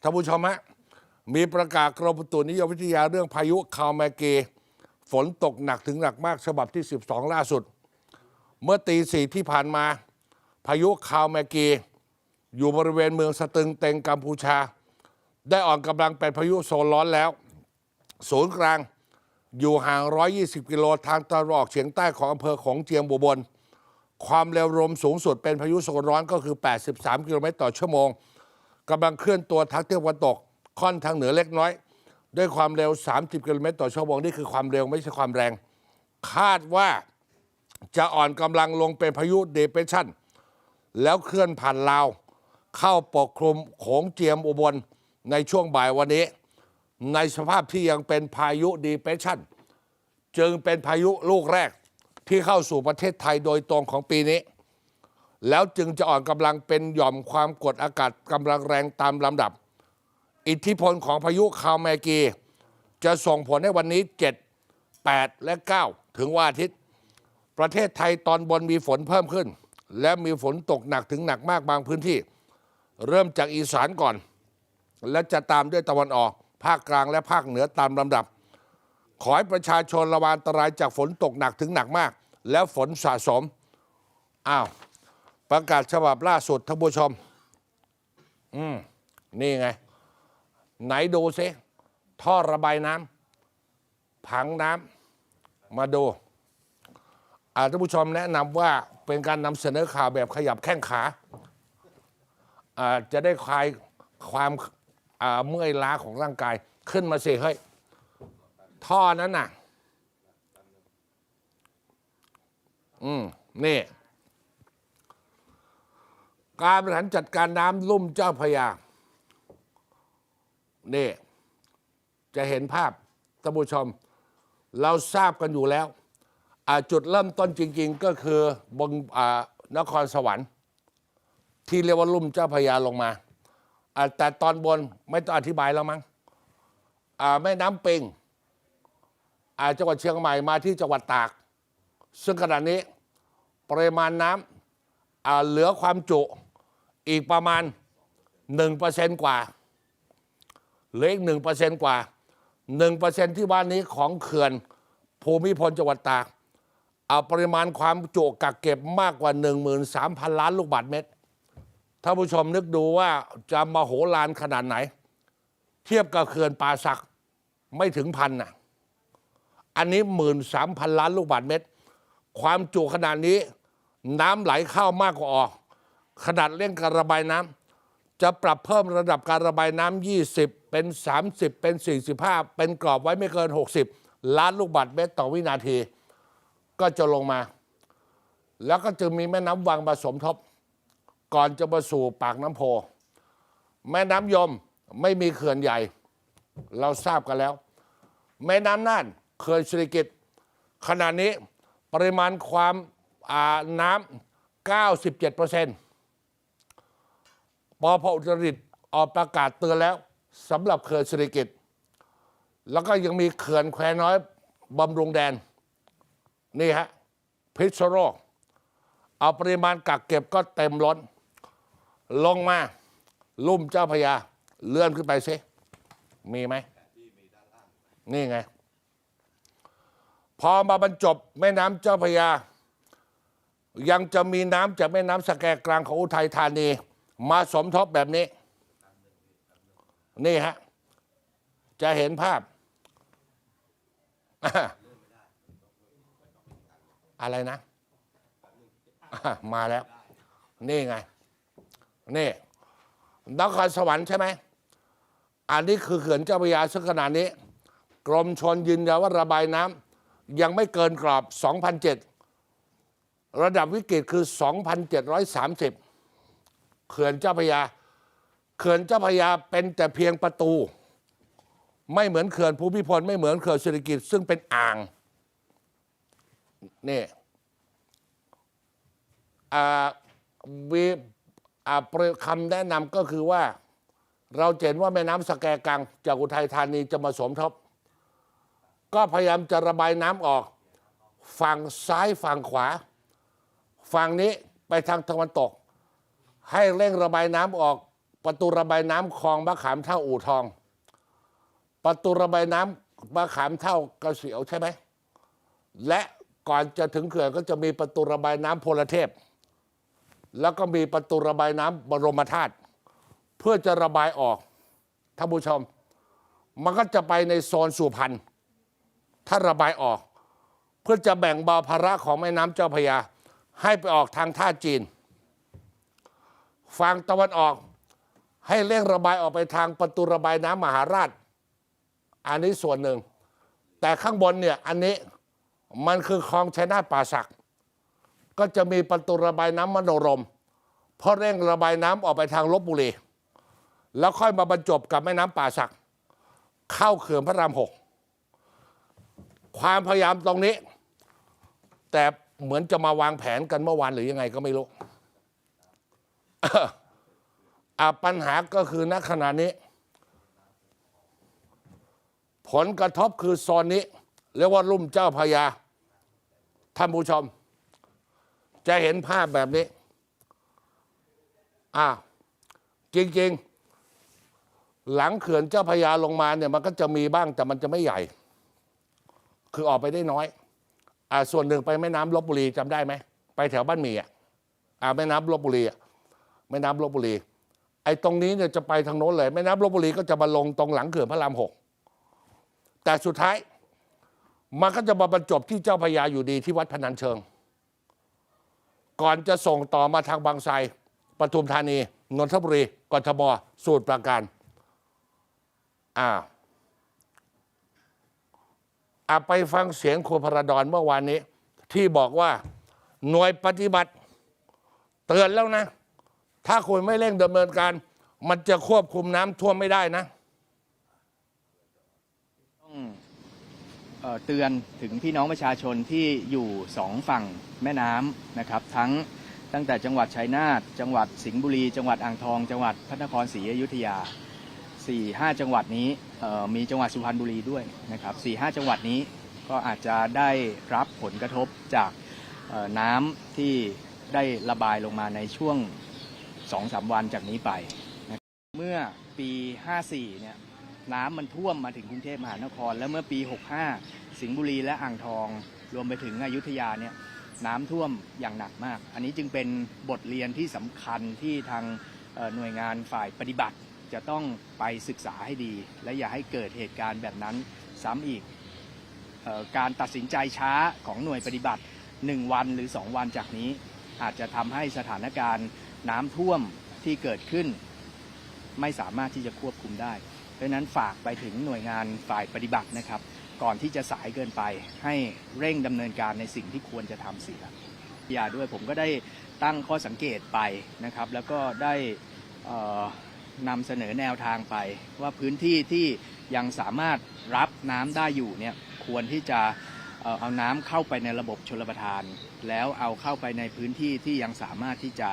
ท่านผู้ชมฮะมีประกาศกรมอุตุนิยมวิทยาเรื่องพายุคาลแมเก ฝนตกหนักถึงหนักมากฉบับที่ 12 ล่าสุด เมื่อตีสี่ที่ผ่านมา พายุคาลแมเก อยู่บริเวณเมืองสตึงเต็งกัมพูชา ได้อ่อนกำลังเป็นพายุโซนร้อนแล้ว ศูนย์กลางอยู่ห่าง 120 กิโลทางตะวันออกเฉียงใต้ของอำเภอของเจียงบัวบนความเร็วลมสูงสุดเป็นพายุโซนร้อนก็คือ 83 กิโลเมตรต่อชั่วโมง กำลังเคลื่อนตัวทางทิศตะวันตก ค่อนทางเหนือเล็กน้อย ด้วยความเร็ว 30 กิโลเมตรต่อชั่วโมงนี่คือความเร็วไม่ใช่ความแรง คาดว่าจะอ่อนกำลังลงเป็นพายุเดเปชั่นแล้วเคลื่อนผ่านลาว เข้าปกคลุมโขงเจียมอุบลในช่วงบ่ายวันนี้ ในสภาพที่ยังเป็นพายุดีเพชันจึงเป็นพายุลูกแรกที่เข้าสู่ประเทศไทยโดยตรงของปีนี้ แล้วจึงจะอ่อนกำลังเป็นหย่อมความกดอากาศกำลังแรงตามลำดับ อิทธิพลของพายุคาลแมกี จะส่งผลในวันนี้ 7 8 และ 9 ถึงวันอาทิตย์ ประเทศไทยตอนบนมีฝนเพิ่มขึ้น และมีฝนตกหนักถึงหนักมากบางพื้นที่ เริ่มจากอีสานก่อน และจะตามด้วยตะวันออก ภาคกลางและภาคเหนือตามลำดับ ขอให้ประชาชนระวังอันตรายจากฝนตกหนักถึงหนักมาก แล้วฝนสะสมอ้าว ประกาศฉบับล่าสุดท่านผู้ชม อืม นี่ไง ไหนดูซิท่อระบายน้ำผังน้ำมาดูอาท่านผู้ชมแนะนำว่าเป็นการนำเสนอข่าวแบบขยับแข้งขาอาจะได้คลายความเมื่อยล้าของร่างกายขึ้นมาสิเฮ้ยท่อนั้นน่ะ อืม นี่ การบริหารจัดการน้ำลุ่มเจ้าพระยานี่จะเห็นภาพท่านผู้ชม เราทราบกันอยู่แล้ว จุดเริ่มต้นจริง ๆ ก็คือบนนครสวรรค์ ที่เรียกว่าลุ่มเจ้าพระยาลงมาแต่ตอนบนไม่ต้องอธิบายแล้วมั้งแม่น้ำปิงจังหวัดเชียงใหม่มาที่จังหวัดตาก ซึ่งขณะนี้ปริมาณน้ำเหลือความจุ อีกประมาณ 1%กว่าเหลืออีกหนึ่งเปอร์เซนต์กว่าหนึ่งเปอร์เซนต์ที่บ้านนี้ของเขื่อนภูมิพลจังหวัดตากเอาปริมาณความจุกักเก็บมากกว่า 13,000 ล้านลูกบาศก์เมตรท่านผู้ชมนึกดูว่าจะมาโหฬารขนาดไหน เทียบกับเขื่อนป่าสักไม่ถึงพันน่ะ อันนี้ 13,000 ล้านลูกบาศก์เมตร ความจุขนาดนี้ น้ำไหลเข้ามากกว่าออก ขนาดเร่งการระบายน้ำจะปรับเพิ่มระดับการระบายน้ำ20 เป็น 30 เป็น 45 เป็นกรอบไว้ไม่เกิน 60 ล้านลูกบาศก์เมตรต่อวินาที ก็จะลงมา แล้วก็จึงมีแม่น้ำวังมาสมทบ ก่อนจะมาสู่ปากน้ำโพ แม่น้ำยมไม่มีเขื่อนใหญ่ เราทราบกันแล้ว แม่น้ำน่านเขื่อนสิริกิตขณะนี้ปริมาณความาน้ำ97เปอร์เซ็นต์ ปอพอุตรดิตออกประกาศเตือนแล้วสำหรับเขื่อนสิริกิตแล้วก็ยังมีเขื่อนแควน้อยบำรุงแดน นี่ฮะพิษโลกเอาปริมาณกักเก็บก็เต็มล้น ลงมา ลุ่มเจ้าพยา เลื่อนขึ้นไปซิมีไหม นี่ไง พอมาบรรจบแม่น้ำเจ้าพยา ยังจะมีน้ำจากแม่น้ำสแกกลางของอุทัยธานี มาสมทบแบบนี้ นี่ฮะ จะเห็นภาพ อะไรนะอะมาแล้ว นี่ไง นี่นครสวรรค์ใช่ไหม อันนี้คือเขื่อนเจ้าพระยาซึ่งขนาดนี้ กรมชนยืนยันว่าระบายน้ำยังไม่เกินกรอบ 2,007 ระดับวิกฤตคือ 2,730 เขื่อนเจ้าพระยา เขื่อนเจ้าพระยาเป็นแต่เพียงประตู ไม่เหมือนเขื่อนภูมิพลไม่เหมือนเขื่อนเศรษฐกิจซึ่งเป็นอ่างนี่อ่าวีอ่าประคำแนะนำก็คือว่าเราเห็นว่าแม่น้ำสแกกัง จากอุทัยธานีจะมาสมทบ ก็พยายามจะระบายน้ำออก ฝั่งซ้ายฝั่งขวา ฝั่งนี้ไปทางตะวันตก ให้เร่งระบายน้ำออก ประตูระบายน้ำคลองมะขามเท่าอู่ทอง ประตูระบายน้ำมะขามเท่ากระเสียวใช่ไหมและก่อนจะถึงเขื่อนก็จะมีประตูระบายน้ำพลเทพ แล้วก็มีประตูระบายน้ำบรมธาตุเพื่อจะระบายออกท่านผู้ชม มันก็จะไปในโซนสุพรรณถ้าระบายออก เพื่อจะแบ่งเบาภาระของแม่น้ำเจ้าพระยา ให้ไปออกทางท่าจีน ฝั่งตะวันออก ให้เร่งระบายออกไปทางประตูระบายน้ำมหาราช อันนี้ส่วนหนึ่ง แต่ข้างบนเนี่ยอันนี้มันคือคลองชัยนาทป่าสัก ก็จะมีประตูระบายน้ำมโนรม เพราะเร่งระบายน้ำออกไปทางลบบุรี แล้วค่อยมาบรรจบกับแม่น้ำป่าสัก เข้าเขื่อนพระรามหกความพยายามตรงนี้ แต่เหมือนจะมาวางแผนกันเมื่อวานหรือยังไงก็ไม่รู้ ปัญหาก็คือณขณะนี้ ผลกระทบคือโซนนี้ เรียกว่าลุ่มเจ้าพยาท่านผู้ชม จะเห็นภาพแบบนี้อ่าจริง ๆ หลังเขื่อนเจ้าพยาลงมาเนี่ยมันก็จะมีบ้างแต่มันจะไม่ใหญ่ คือออกไปได้น้อยอ่าส่วนหนึ่งไปแม่น้ำลบบุรีจำได้ไหม ไปแถวบ้านมีอะอ่าแม่น้ำลบบุรีอะ แม่น้ำลบบุรี ไอ้ตรงนี้เนี่ยจะไปทางโน้นเลยแม่น้ำลบบุรีก็จะมาลงตรงหลังเขื่อนพระรามหกแต่สุดท้ายมันก็จะมาบรรจบที่เจ้าพระยาอยู่ดีที่วัดพนัญเชิง ก่อนจะส่งต่อมาทางบางไทรปทุมธานีนนทบุรีกทมสูตรปราการอ่าอะไปฟังเสียงครูพระดอนเมื่อวานนี้ ที่บอกว่าหน่วยปฏิบัติ เตือนแล้วนะ ถ้าคุณไม่เร่งดำเนินการ มันจะควบคุมน้ำท่วมไม่ได้นะเอ่อเตือนถึงพี่น้องประชาชนที่อยู่สองฝั่งแม่น้ำนะครับทั้งตั้งแต่จังหวัดชัยนาทจังหวัดสิงห์บุรี จังหวัดอ่างทอง จังหวัดพระนครศรีอยุธยา4ี่ห้าจังหวัดนี้เอ่อมีจังหวัดสุพรรณบุรีด้วยนะครับ4ี่ห้าจังหวัดนี้ก็อาจจะได้รับผลกระทบจากเอ่อน้ำที่ได้ระบายลงมาในช่วง 2องสามวันจากนี้ไปนะเมื่อปี 54 เนี่ยน้ำมันท่วมมาถึงกรุงเทพมหานคร แล้วเมื่อปี 65 สิงห์บุรีและอ่างทอง รวมไปถึงอยุธยาเนี่ยน้ำท่วมอย่างหนักมาก อันนี้จึงเป็นบทเรียนที่สำคัญที่ทางหน่วยงานฝ่ายปฏิบัติ จะต้องไปศึกษาให้ดี และอย่าให้เกิดเหตุการณ์แบบนั้นซ้ำอีกออการตัดสินใจช้าของหน่วยปฏิบัติ 1 วันหรือ 2 วันจากนี้ อาจจะทำให้สถานการณ์ น้ำท่วมที่เกิดขึ้น ไม่สามารถที่จะควบคุมได้ เพราะนั้นฝากไปถึงหน่วยงานฝ่ายปฏิบัตินะครับ ก่อนที่จะสายเกินไป ให้เร่งดำเนินการในสิ่งที่ควรจะทำเสียอย่าด้วยผมก็ได้ตั้งข้อสังเกตไปนะครับ แล้วก็ได้นำเสนอแนวทางไป ว่าพื้นที่ที่ยังสามารถรับน้ำได้อยู่เนี่ยควรที่จะ เอเอาน้ำเข้าไปในระบบชลประทาน แล้วเอาเข้าไปในพื้นที่ที่ยังสามารถที่จะ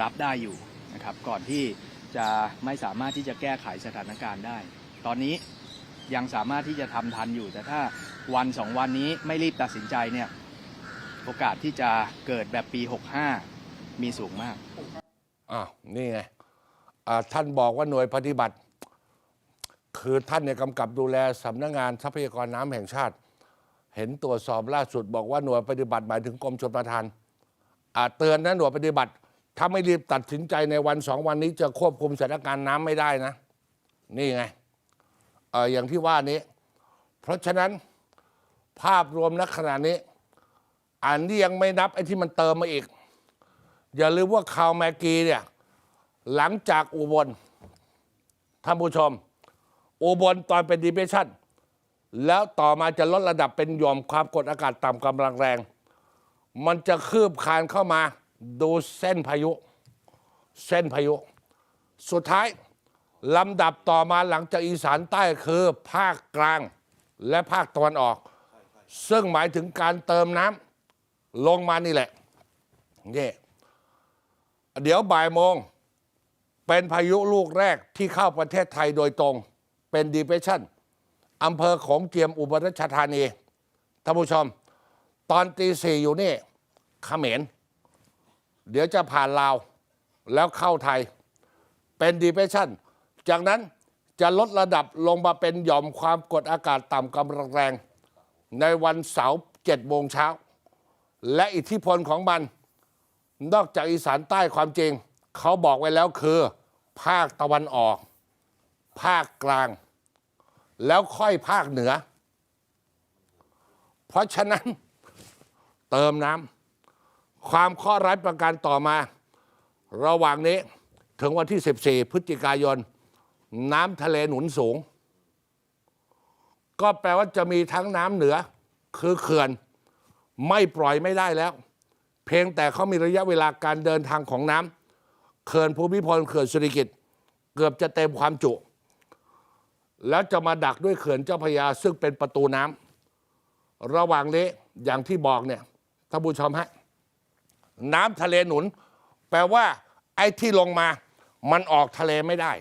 รับได้อยู่นะครับ ก่อนที่จะไม่สามารถที่จะแก้ไขสถานการณ์ได้ ตอนนี้ยังสามารถที่จะทำทันอยู่ แต่ถ้าวันสองวันนี้ไม่รีบตัดสินใจเนี่ยโอกาสที่จะเกิดแบบปี 65 มีสูงมากอ้าวนี่ไงท่านบอกว่าหน่วยปฏิบัติ คือท่านเนี่ยกำกับดูแลสำนักงานทรัพยากรน้ำแห่งชาติ เห็นตรวจสอบล่าสุดบอกว่าหน่วยปฏิบัติหมายถึงกรมชลประทานเตือนนะหน่วยปฏิบัติ ถ้าไม่รีบตัดสินใจในวันสองวันนี้จะควบคุมสถานการณ์น้ำไม่ได้นะ นี่ไงเอออย่างที่ว่านี้ เพราะฉะนั้นภาพรวมณขณะนี้ อันนี้ยังไม่นับไอ้ที่มันเติมมาอีก อย่าลืมว่าคาวแมกกีเนี่ยหลังจากอุบลท่านผู้ชม อุบลตอนเป็นดีเพรสชัน แล้วต่อมาจะลดระดับเป็นหย่อมความกดอากาศต่ำกำลังแรง มันจะคืบคานเข้ามาดูเส้นพายุ เส้นพายุ สุดท้ายลำดับต่อมาหลังจากอีสานใต้คือภาคกลางและภาคตะวันออก ซึ่งหมายถึงการเติมน้ำลงมานี่แหละนี่เดี๋ยวบ่ายโมง เป็นพายุลูกแรกที่เข้าประเทศไทยโดยตรงเป็นดีเพรสชั่น อำเภอของเจียมอุบลราชธานีท่านผู้ชม ตอนตีสี่อยู่นี่เขมรเดี๋ยวจะผ่านลาวแล้วเข้าไทย เป็น depression จากนั้นจะลดระดับลงมาเป็นหย่อมความกดอากาศต่ำกำลังแรง ในวันเสาร์7โมงเช้า และอิทธิพลของมัน นอกจากอีสานใต้ความจริง เขาบอกไว้แล้วคือ ภาคตะวันออก ภาคกลาง แล้วค่อยภาคเหนือ เพราะฉะนั้นเติมน้ำความข้อร้ายประการต่อมา ระหว่างนี้ถึงวันที่ 14 พฤศจิกายน น้ำทะเลหนุนสูง ก็แปลว่าจะมีทั้งน้ำเหนือ คือเขื่อน ไม่ปล่อยไม่ได้แล้ว เพียงแต่เขามีระยะเวลาการเดินทางของน้ำเขื่อนภูมิพลเขื่อนสุริกิตเกือบจะเต็มความจุ แล้วจะมาดักด้วยเขื่อนเจ้าพระยาซึ่งเป็นประตูน้ำระหว่างนี้อย่างที่บอกเนี่ยท่านผู้ชมฮะน้ำทะเลหนุน แปลว่า ไอ้ที่ลงมา มันออกทะเลไม่ได้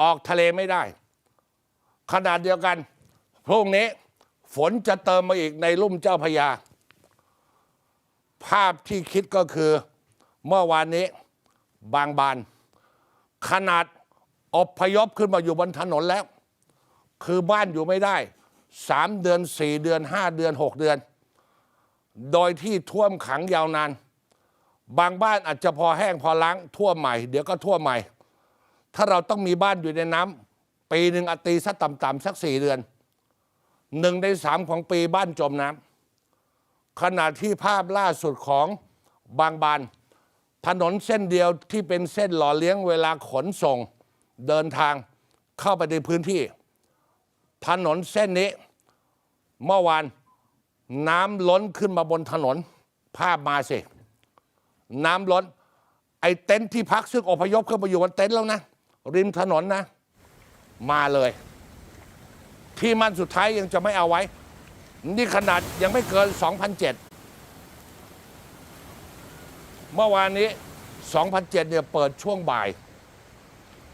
ออกทะเลไม่ได้ ขนาดเดียวกันพรุ่งนี้ ฝนจะเติมมาอีกในลุ่มเจ้าพยา ภาพที่คิดก็คือ เมื่อวานนี้ บางบาน ขนาด อพยพขึ้นมาอยู่บนถนนแล้ว คือบ้านอยู่ไม่ได้สามเดือนสี่เดือนห้าเดือนหกเดือน โดยที่ท่วมขังยาวนาน บางบ้านอาจจะพอแห้งพอล้างท่วมใหม่ เดี๋ยวก็ท่วมใหม่ ถ้าเราต้องมีบ้านอยู่ในน้ำปีหนึ่งอตีสักต่ำๆสักสี่เดือนหนึ่งในสามของปีบ้านจมน้ำขณะที่ภาพล่าสุดของบางบาน ถนนเส้นเดียวที่เป็นเส้นหล่อเลี้ยงเวลาขนส่ง เดินทางเข้าไปในพื้นที่ ถนนเส้นนี้ เมื่อวานน้ำล้นขึ้นมาบนถนน ภาพมาสิ น้ำล้น ไอ้เต็นท์ที่พักซึ่งอพยพขึ้นมาอยู่บนเต็นท์แล้วนะ ริมถนนนะ มาเลย ที่มันสุดท้ายยังจะไม่เอาไว้ นี่ขนาดยังไม่เกิน 2,007 เมื่อวานนี้ 2,007เนี่ยเปิดช่วงบ่าย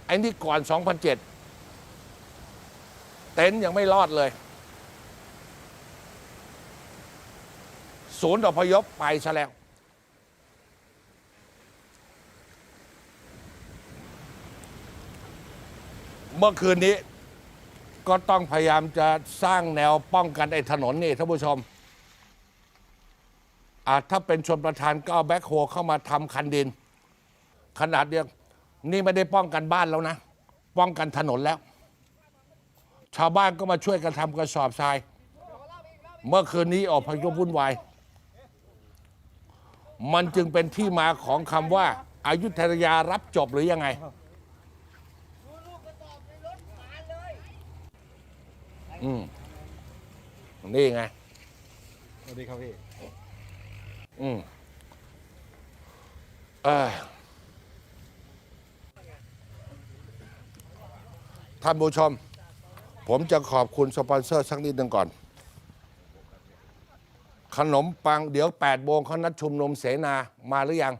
ไอ้นี่ก่อน 2,007 เต็นท์ยังไม่รอดเลย ศูนย์อพยพไปซะแล้ว เมื่อคืนนี้ก็ต้องพยายามจะสร้างแนวป้องกันไอ้ถนนนี่ท่านผู้ชมอาถ้าเป็นชนประธานก็เอาแบ็คโฮเข้ามาทำคันดิน ขนาดเดียว นี่ไม่ได้ป้องกันบ้านแล้วนะ ป้องกันถนนแล้ว ชาวบ้านก็มาช่วยกันทำกระสอบทราย เมื่อคืนนี้ออกพยพวุ่นวาย มันจึงเป็นที่มาของคำว่าอายุทยารับจบหรือยังไงอืมนี่ไงสวัสดีครับพี่ อืมเออ ท่านผู้ชม ผมจะขอบคุณสปอนเซอร์สักนิดหนึ่งก่อน ขนมปังเดี๋ยว8โมงเขานัดชุมนุมเสนามาหรือยัง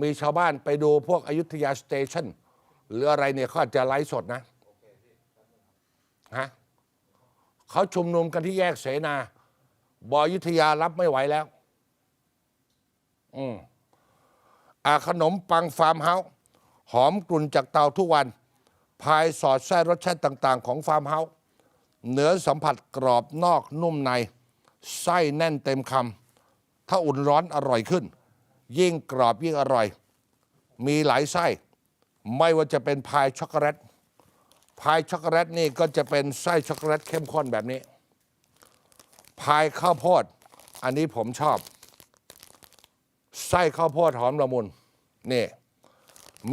มีชาวบ้านไปดูพวกอยุธยาสเตชันหรืออะไรเนี่ยเขาอาจจะไลฟ์สดนะฮะเขาชุมนุมกันที่แยกเสนา บอยุธยารับไม่ไหวแล้ว อืมอาขนมปังฟาร์มเฮาส์หอมกลุ่นจากเตาทุกวัน ภายสอดแทรกรสชาติต่างๆ ของฟาร์มเฮาส์เนื้อสัมผัสกรอบนอกนุ่มใน ไส้แน่นเต็มคำถ้าอุ่นร้อนอร่อยขึ้น ยิ่งกรอบยิ่งอร่อย มีหลายไส้ ไม่ว่าจะเป็นพายช็อกโกแลตพายช็อกโกแลตนี่ก็จะเป็นไส้ช็อกโกแลตเข้มข้นแบบนี้ พายข้าวโพด อันนี้ผมชอบ ไส้ข้าวโพดหอมละมุนนี่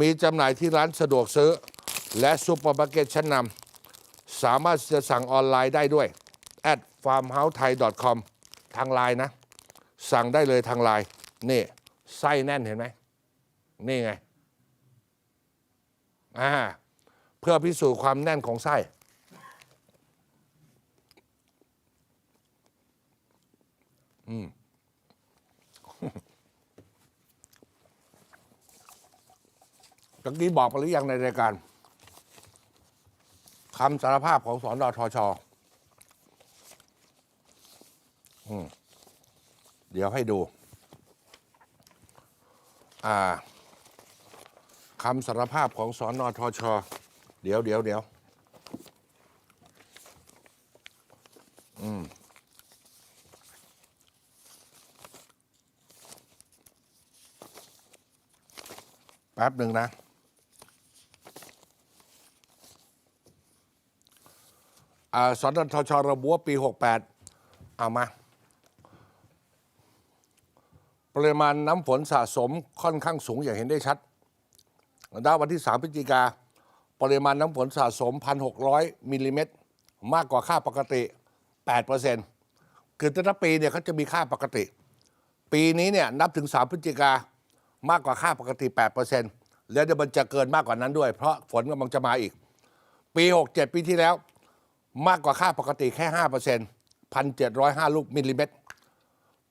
มีจำหน่ายที่ร้านสะดวกซื้อ และซูเปอร์มาร์เก็ตชั้นนำสามารถจะสั่งออนไลน์ได้ด้วย at farmhousethai.com ทางไลน์นะ สั่งได้เลยทางไลน์นี่ไส้แน่นเห็นไหม นี่ไงอ่าเพื่อพิสูจน์ความแน่นของไส้ตะกี้บอกไปหรือยังในรายการ คำสารภาพของสอนอทชอเดี๋ยวให้ดู อ่าคำสารภาพของสอนอทชอเดี๋ยวเดี๋ยวเดี๋ยวอืมแป๊บหนึ่งนะ อ่า สนทชระบุว่าปี 68 เอามา ปริมาณน้ำฝนสะสมค่อนข้างสูงอย่างเห็นได้ชัดณวันที่ 3พฤศจิกา ปริมาณน้ำฝนสะสม 1,600 มิลลิเมตร มากกว่าค่าปกติ 8%คือแต่ละปีเนี่ยเขาจะมีค่าปกติ ปีนี้เนี่ยนับถึง 3 พฤศจิกามากกว่าค่าปกติ 8%แล้วเดี๋ยวมันจะเกินมากกว่านั้นด้วย เพราะฝนกำลังจะมาอีก ปี 67 ปีที่แล้ว มากกว่าค่าปกติแค่5% 1,705ลูกมิลลิเมตร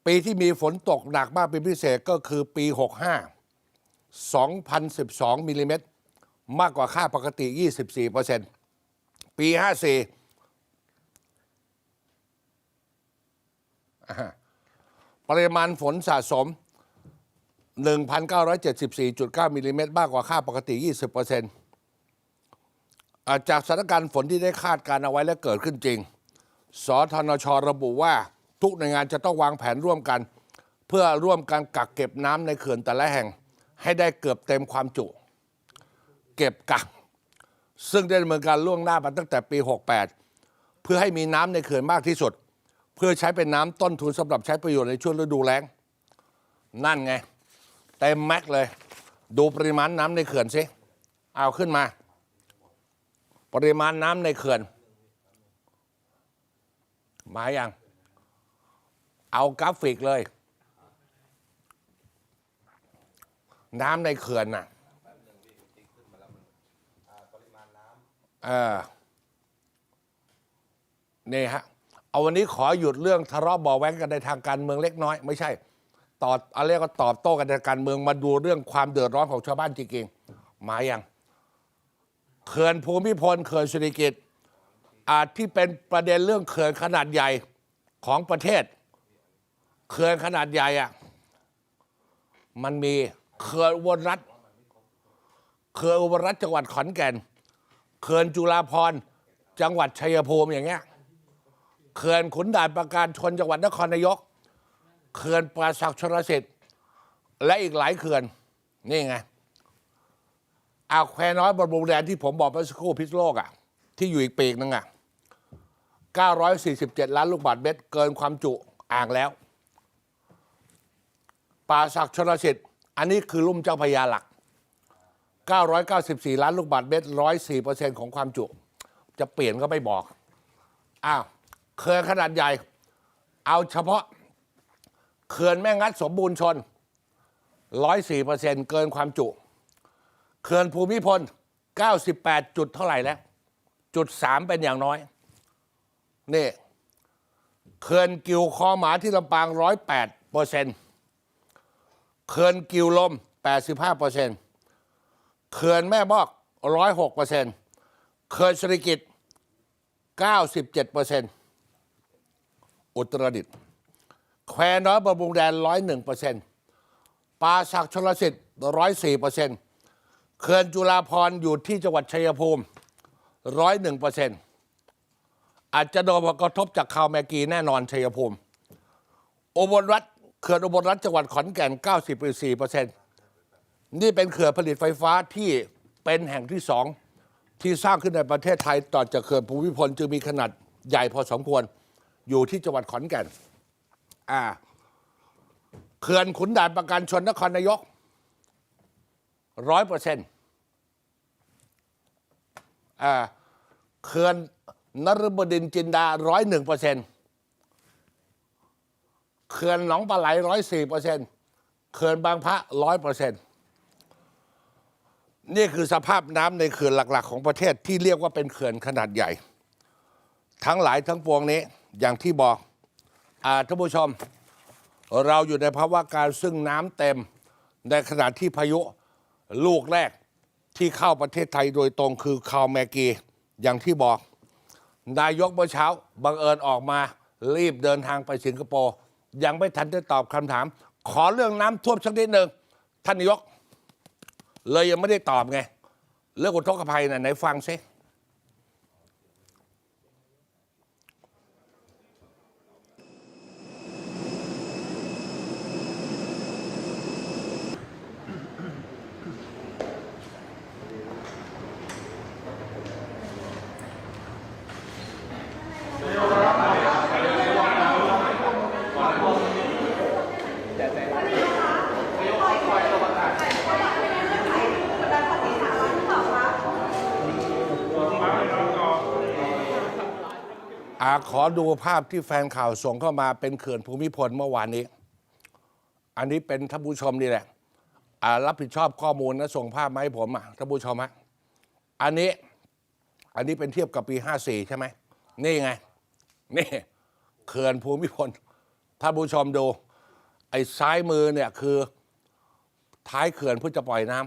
ปีที่มีฝนตกหนักมากเป็นพิเศษก็คือปี 65 2,012มิลลิเมตร มากกว่าค่าปกติ 24%ปี 54อ่าปริมาณฝนสะสม 1,974.9มิลลิเมตรมากกว่าค่าปกติ 20%อ่า จากสถานการณ์ฝนที่ได้คาดการเอาไว้และเกิดขึ้นจริงสทนชระบุว่าทุกหน่วยงานจะต้องวางแผนร่วมกัน เพื่อร่วมกันกักเก็บน้ำในเขื่อนแต่ละแห่ง ให้ได้เกือบเต็มความจุ เก็บกัก ซึ่งได้ดำเนินการล่วงหน้ามาตั้งแต่ปี 68 เพื่อให้มีน้ำในเขื่อนมากที่สุด เพื่อใช้เป็นน้ำต้นทุนสำหรับใช้ประโยชน์ในช่วงฤดูแล้ง นั่นไงเต็มแม็กเลย ดูปริมาณน้ำในเขื่อนสิเอาขึ้นมา ปริมาณน้ำในเขื่อน มาอย่างเอากราฟิกเลย น้ำในเขื่อนน่ะเออนี่ฮะ เอาวันนี้ขอหยุดเรื่องทะเลาะบาะแว้งกันในทางการเมืองเล็กน้อย ไม่ใช่ตอบอะไรก็ตอบโต้กันในการเมืองมาดูเรื่องความเดือดร้อนของชาวบ้านจริงๆมาอย่าง เขื่อนภูมิพลเขื่อนสุริกิตอาจที่เป็นประเด็นเรื่องเขื่อนขนาดใหญ่ของประเทศ เขื่อนขนาดใหญ่อะมันมีเขื่อนอุบลรัฐเขื่อนอุบลรัฐจังหวัดขอนแก่นเขื่อนจุฬาภรณ์จังหวัดชัยภูมิอย่างเงี้ยเขื่อนขุนด่านประการชนจังหวัดนครนายกเขื่อนปราศักชรสิทธิ์และอีกหลายเขื่อนนี่ไง อาแควน้อยบนบรุงแดนที่ผมบอกไปสักครู่พิษโลกอะที่อยู่อีกปีกนึงอะ947 ล้านลูกบาศก์เมตร เกินความจุอ่างแล้ว ป่าศักดิ์ชนสิทธิ์อันนี้คือลุ่มเจ้าพระยาหลัก 994 ล้านลูกบาศก์เมตร 104%ของความจุ จะเปลี่ยนก็ไม่บอก อ้าวเขื่อนขนาดใหญ่ เอาเฉพาะเขื่อนแม่งัดสมบูรณ์ชน 104%เกินความจุ เขื่อนภูมิพล 98 จุดเท่าไหร่แล้ว จุด3เป็นอย่างน้อย นี่เขื่อนกิวคอหมาที่ลำปาง 108เปอร์เซ็นต์เขื่อนกิวลม 85เปอร์เซ็นต์เขื่อนแม่บอก 106เปอร์เซ็นต์เขื่อนสริกิต97เปอร์เซ็นต์อุตรดิตถ์แควน้อยบำรุงแดน 101เปอร์เซ็นต์ปราศักชลสิทธิ์104เปอร์เซ็นต์ เขื่อนจุฬาภรอยู่ที่จังหวัดชัยภูมิร้อยหนึ่งเปอร์เซ็นต์อาจจะโดนผลกระทบจากข่าวแมกีแน่นอนชัยภูมิอุบลรัฐเขื่อนอุบลรัฐจังหวัดขอนแก่น94เปอร์เซ็นต์นี่เป็นเขื่อนผลิตไฟฟ้าที่เป็นแห่งที่สองที่สร้างขึ้นในประเทศไทยต่อจากเขื่อนภูมิพลจึงมีขนาดใหญ่พอสมควร อยู่ที่จังหวัดขอนแก่น อ่า เขื่อนขุนด่านประการชนนครนายก ร้อยเปอร์เซ็นต์เขื่อนนรบดินจินดาร้อยหนึ่งเปอร์เซ็นต์เขื่อนหนองปลาไหลร้อยสี่เปอร์เซ็นต์เขื่อนบางพระร้อยเปอร์เซ็นต์นี่คือสภาพน้ำในเขื่อนหลัก ๆ ของประเทศที่เรียกว่าเป็นเขื่อนขนาดใหญ่ ทั้งหลายทั้งปวงนี้อย่างที่บอกอท่านผู้ชม เราอยู่ในภาวะการซึ่งน้ำเต็มในขณะที่พายุ ลูกแรกที่เข้าประเทศไทยโดยตรงคือคาวแมกีอย่างที่บอก นายกเมื่อเช้าบังเอิญออกมา รีบเดินทางไปสิงคโปร์ ยังไม่ทันได้ตอบคำถาม ขอเรื่องน้ำท่วมสักนิดหนึ่งท่านนายก เลยยังไม่ได้ตอบไง เรื่องอุทกภัยน่ะไหนฟังซิ ขอดูภาพที่แฟนข่าวส่งเข้ามาเป็นเขื่อนภูมิพลเมื่อวานนี้ อันนี้เป็นท่านผู้ชมนี่แหละอ่ารับผิดชอบข้อมูลนะส่งภาพมาให้ผมอะท่านผู้ชมฮะอันนี้ อันนี้เป็นเทียบกับปี 54 ใช่ไหม นี่ไง นี่เขื่อนภูมิพลท่านผู้ชมดู ไอ้ซ้ายมือเนี่ยคือท้ายเขื่อนเพื่อจะปล่อยน้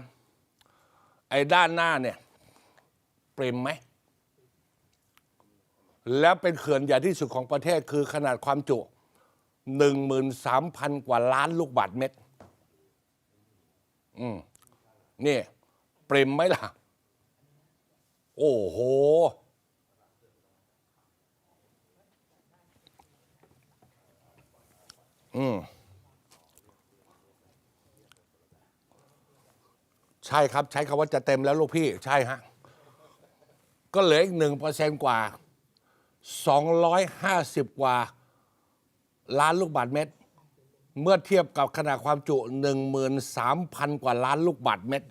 ำไอ้ด้านหน้าเนี่ยปริมไหม แล้วเป็นเขื่อนใหญ่ที่สุดของประเทศคือขนาดความจุ 13,000 กว่าล้านลูกบาศก์เมตร อืม นี่ปริมไหมล่ะ โอ้โห อืม ใช่ครับ ใช้คำว่าจะเต็มแล้วลูกพี่ ใช่ฮะ ก็เหลืออีกหนึ่งเปอร์เซนต์กว่า 250 กว่าล้านลูกบาทเมตร เมื่อเทียบกับขนาดความจุ 13,000 กว่าล้านลูกบาทเมตร